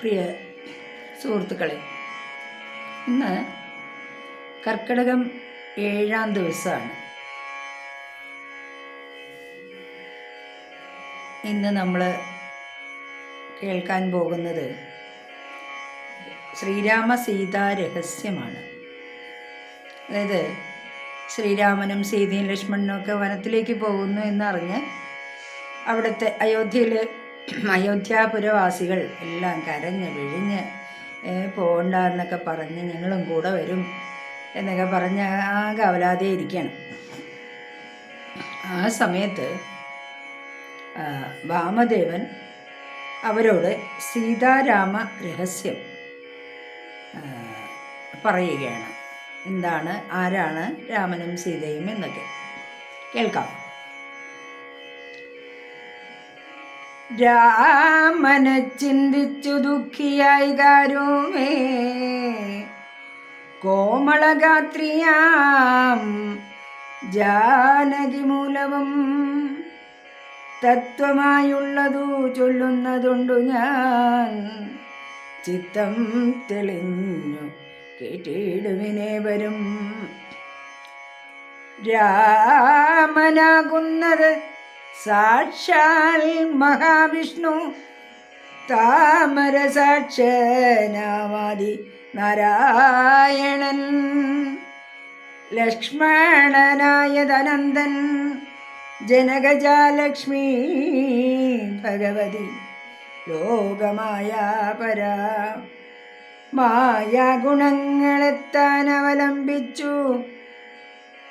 പ്രിയ സുഹൃത്തുക്കളെ ഇന്ന് കർക്കിടകം ഏഴാം ദിവസമാണ്. ഇന്ന് നമ്മൾ കേൾക്കാൻ പോകുന്നത് ശ്രീരാമ സീതാ രഹസ്യമാണ്. അതായത് ശ്രീരാമനും സീതയും ലക്ഷ്മണനും ഒക്കെ വനത്തിലേക്ക് പോകുന്നു എന്നറിഞ്ഞ് അവിടുത്തെ അയോധ്യയിൽ അയോധ്യാപുരവാസികൾ എല്ലാം കരഞ്ഞ് വിഴിഞ്ഞ് പോകണ്ട എന്നൊക്കെ പറഞ്ഞ് ഞങ്ങളും കൂടെ വരും എന്നൊക്കെ പറഞ്ഞ് ആകെ അവലാതെ ഇരിക്കണം. ആ സമയത്ത് വാമദേവൻ അവരോട് സീതാരാമ രഹസ്യം പറയുകയാണ്. എന്താണ് ആരാണ് രാമനും സീതയും എന്നൊക്കെ. കേൾക്കാം. രാമനെ ചിന്തിച്ചു ദുഃഖിയായി കാരുമേ. കോമളഗാത്രിയാം ജാനകി മൂലവും തത്വമായുള്ളതു ചൊല്ലുന്നതുണ്ടു ഞാൻ. ചിത്തം തെളിഞ്ഞു കേട്ടിടുവിനെ വരും. രാമനാകുന്നത് സാക്ഷാൽ മഹാവിഷ്ണു താമരസാക്ഷനാമാതി നാരായണൻ ലക്ഷ്മണനായതനന്ദൻ ജനകജാലക്ഷ്മി ഭഗവതി ലോകമായ പരാ മായാഗുണങ്ങളെത്താൻ അവലംബിച്ചു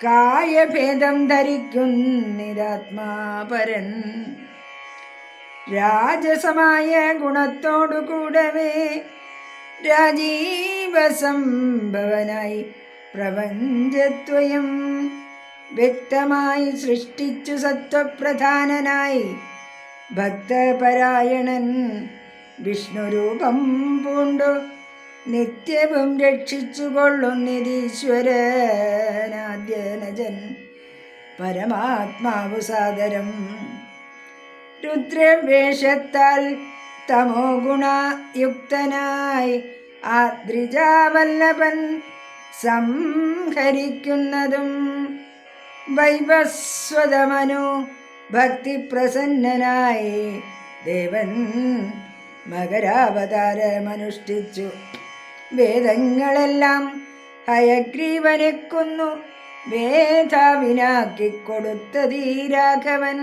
കായഭേദം ധരിക്കുന്നിരാത്മാപരൻ രാജസമായ ഗുണത്തോടു കൂടവേ രാജീവ സംഭവനായി പ്രപഞ്ചത്വയം വ്യക്തമായി സൃഷ്ടിച്ചു സത്വപ്രധാനനായി ഭക്തപരായണൻ വിഷ്ണുരൂപം പൂണ്ടു. നിത്യവും രക്ഷിച്ചു കൊള്ളുന്നിരീശ്വരനാദ്യനജൻ പരമാത്മാവു സാദരം. രുദ്രവേഷത്താൽ തമോ ഗുണയുക്തനായി ആദ്രിജാവല്ലഭൻ സംഹരിക്കുന്നതും വൈവസ്വതമനു ഭക്തിപ്രസന്നനായി ദേവൻ മകരാവതാരമനുഷ്ഠിച്ചു. വേദങ്ങളെല്ലാം ഹയഗ്രീവനെ വേദാവിനാക്കി വേദാവിനാക്കിക്കൊടുത്തതീ രാഘവൻ.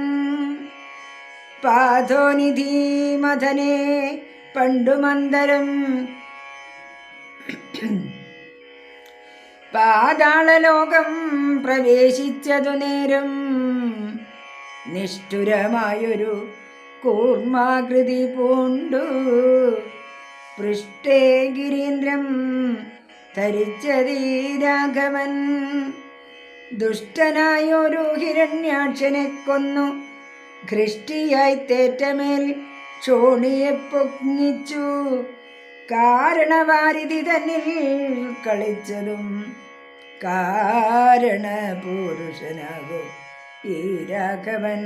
പാതോനിധീമധനെ മഥനെ പണ്ടുമന്തരം പാതാളലോകം പ്രവേശിച്ചതു നേരം നിഷ്ഠുരമായൊരു കൂർമാകൃതി പൂണ്ടു. പൃഷ്ഠേ ഗിരീന്ദ്രം ധരിച്ചതീ രാഘവൻ ദുഷ്ടനായൊരു ഹിരണ്യാക്ഷനെ കൊന്നു. ഘൃഷ്ടിയായി തേറ്റമേൽ ചോണിയെ പൊങ്ങിച്ചു. കാരണവാരിധി തന്നിൽ കളിച്ചതും കാരണപുരുഷനാകും ഈ രാഘവൻ.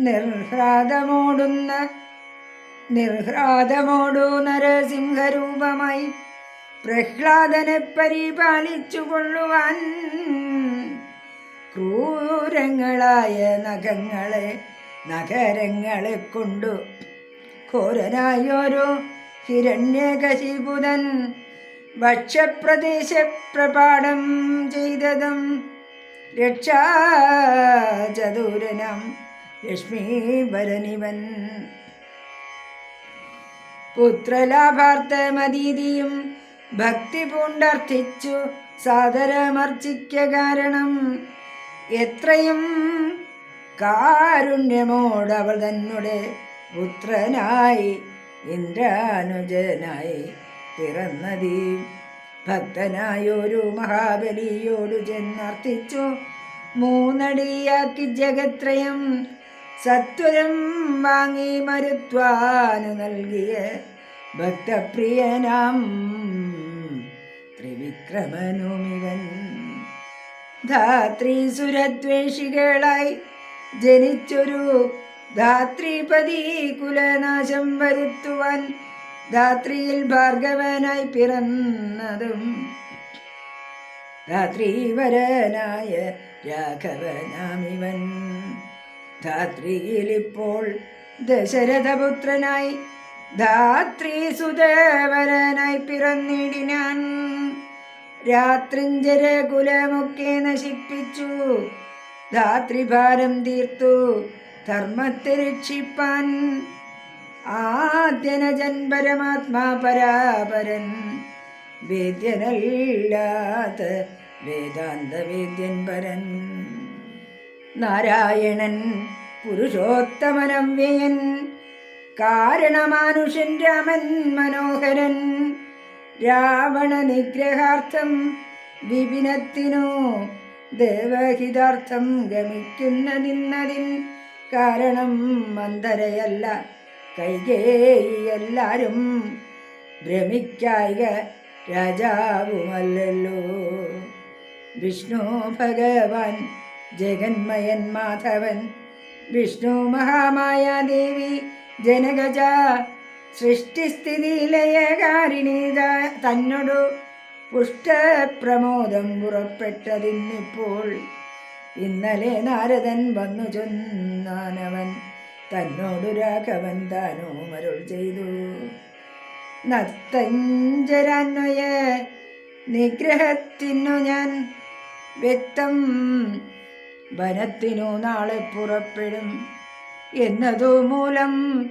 നിർഹ്ലാദമോടുന്ന നിർഹ്ലാദമോടു നരസിംഹരൂപമായി പ്രഹ്ലാദനെ പരിപാലിച്ചു കൊള്ളുവാൻ ക്രൂരങ്ങളായ നഖങ്ങളെ നഗരങ്ങളെ കൊണ്ടു ഘോരനായൊരു ഹിരണ്യകശിപുതൻ ഭക്ഷ്യപ്രദേശ പ്രപാടം ചെയ്തതും രക്ഷാചതുരനം ലക്ഷ്മീവരനിവൻ പുത്രലാഭാർത്ഥമതീതിയും ഭക്തി പൂണ്ടർത്ഥിച്ചു സാദരമർച്ചിക്ക കാരണം. എത്രയും കാരുണ്യമോടവൾ തന്നെ പുത്രനായി ഇന്ദ്രാനുജനായി പിറന്നതീ. ഭക്തനായൊരു മഹാബലിയോടു ചെന്നർത്ഥിച്ചു മൂന്നടിയാക്കി ജഗത്രയം. സത്വരം വാങ്ങി മരുത്വാന് നൽകിയ ഭക്തപ്രിയനാം ത്രിവിക്രമനുമിവൻ. ധാത്രീസുരദ്വേഷികളായി ജനിച്ചൊരു ധാത്രിപതി കുലനാശം വരുത്തുവാൻ ധാത്രിയിൽ ഭാർഗവനായി പിറന്നതും ധാത്രീവരനായ രാഘവനാമിവൻ. ധാത്രിയിൽ ഇപ്പോൾ ദശരഥപുത്രനായി ധാത്രി സുദേവരനായി പിറന്നിടിനാൻ. രാത്രിഞ്ചര കുലമൊക്കെ നശിപ്പിച്ചു. ധാത്രിഭാരം തീർത്തു ധർമ്മത്തെ രക്ഷിപ്പാൻ. ആദ്യനജൻ പരമാത്മാ പരാപരൻ. വേദ്യനല്ലാത്ത വേദാന്ത വേദ്യൻ പരൻ. നാരായണൻ പുരുഷോത്തമനവ്യയൻ കാരണമാനുഷൻ രാമൻ മനോഹരൻ രാവണ നിഗ്രഹാർത്ഥം വിപിനത്തിനോ ദേവഹിതാർത്ഥം ഗമിക്കുന്നതിന്നതിൻ കാരണം മന്ദരയല്ല കൈകേയല്ലാരും ഭ്രമിക്കായിക രാജാവുമല്ലല്ലോ. വിഷ്ണു ഭഗവാൻ ജഗന്മയൻ മാധവൻ വിഷ്ണു മഹാമായാദേവി ജനകജ സൃഷ്ടിസ്ഥിതി ലയകാരിണി ത- തന്നോടു പുഷ്ടപ്രമോദം പുറപ്പെട്ടതിന്നിപ്പോൾ. ഇന്നലെ നാരദൻ വന്നു ചൊന്നാനവൻ തന്നോടു രാഘവൻ താനോ മരുൾ ചെയ്തു. നത്തഞ്ചരാന്വയ നിഗ്രഹത്തിനു ഞാൻ വ്യക്തം വനത്തിനു നാളെ പുറപ്പെടും എന്നതു മൂലം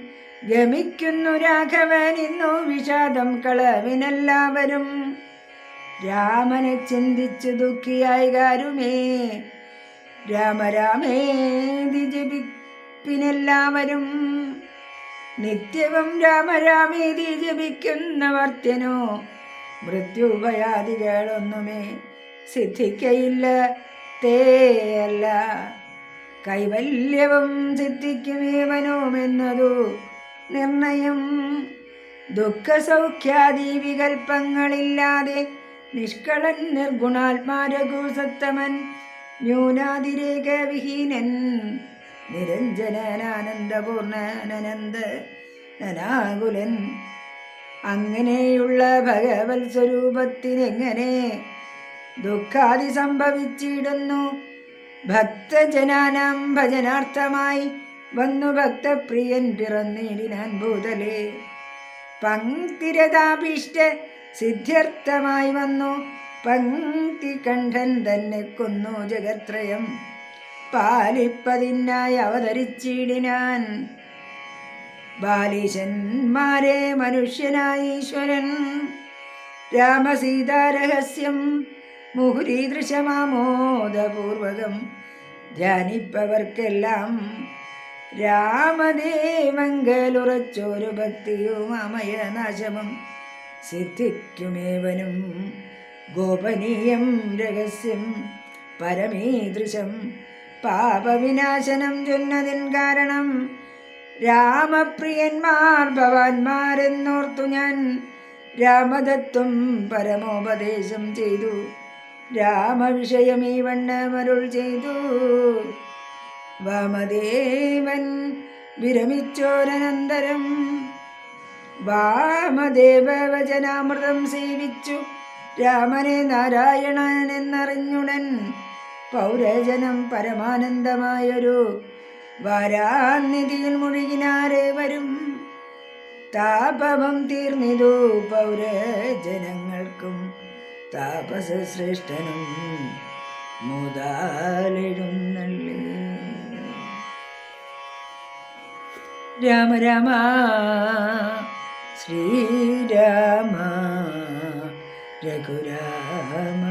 ഗമിക്കുന്നു രാഘവൻ ഇന്നു വിഷാദം കളവിനെല്ലാവരും. രാമനെ ചിന്തിച്ചു ദുഃഖിയായി കാരുമേ രാമരാമേതി ജപിപ്പിനെല്ലാവരും നിത്യവും രാമരാമേതി ജപിക്കുന്നവർത്യനോ മൃത്യുഭയാദികളൊന്നുമേ സിദ്ധിക്കയില്ല. തേയല്ല കൈവല്യവും സിദ്ധിക്കുമേവനോമെന്നതു നിർണയം. ദുഃഖസൗഖ്യാദി വികൽപ്പങ്ങളില്ലാതെ നിഷ്കളൻ നിർഗുണാത്മാരഘുസത്തമൻ ന്യൂനാതിരേക വിഹീനൻ നിരഞ്ജനാനന്ദപൂർണനന്ദ നനാകുലൻ. അങ്ങനെയുള്ള ഭഗവത് സ്വരൂപത്തിനെങ്ങനെ ദുഃഖാദി സംഭവിച്ചിടുന്നു. ഭക്തജനാനാം ഭജനാർത്ഥമായി വന്നു ഭക്തപ്രിയൻ പിറന്നേടിനാൻ ഭൂതലേ. പങ്ക്തിരതാഭീഷ്ട സിദ്ധ്യർത്ഥമായി വന്നു. പങ്ക്തി കണ്ഠൻ തന്നെ കൊന്നു ജഗത്രയം. പാലിപ്പതിനായി അവതരിച്ചിടിനാൻ. ബാലിശന്മാരെ മനുഷ്യനായി ഈശ്വരൻ. രാമസീതാരഹസ്യം മുഹുരീദൃശമാമോദപൂർവകം ധ്യാനിപ്പവർക്കെല്ലാം രാമദേവങ്കലുറച്ചൊരു ഭക്തിയും അമയനാശമം സിദ്ധിക്കുമേവനും. ഗോപനീയം രഹസ്യം പരമീദൃശം പാപവിനാശനം ചൊന്നതിൻ കാരണം രാമപ്രിയന്മാർ ഭവാന്മാരെന്നോർത്തു ഞാൻ രാമതത്വം പരമോപദേശം ചെയ്തു. രാമവിഷയമീ വണ്ണമരുൾ ചെയ്തു. വാമദേവൻ വിരമിച്ചോരനന്തരം വാമദേവ വചനാമൃതം സേവിച്ചു. രാമനെ നാരായണൻ എന്നറിഞ്ഞുടൻ പൗരജനം പരമാനന്ദമായൊരു വാരാനിധിയിൽ മുഴുകിനാരെ വരും. താപവം തീർന്നിതു പൗരജനങ്ങൾക്കും താപസ ശ്രേഷ്ഠനും മുതാലെഴുന്നള്ളി രാമ രാമ ശ്രീരാമ രഘുരാമ.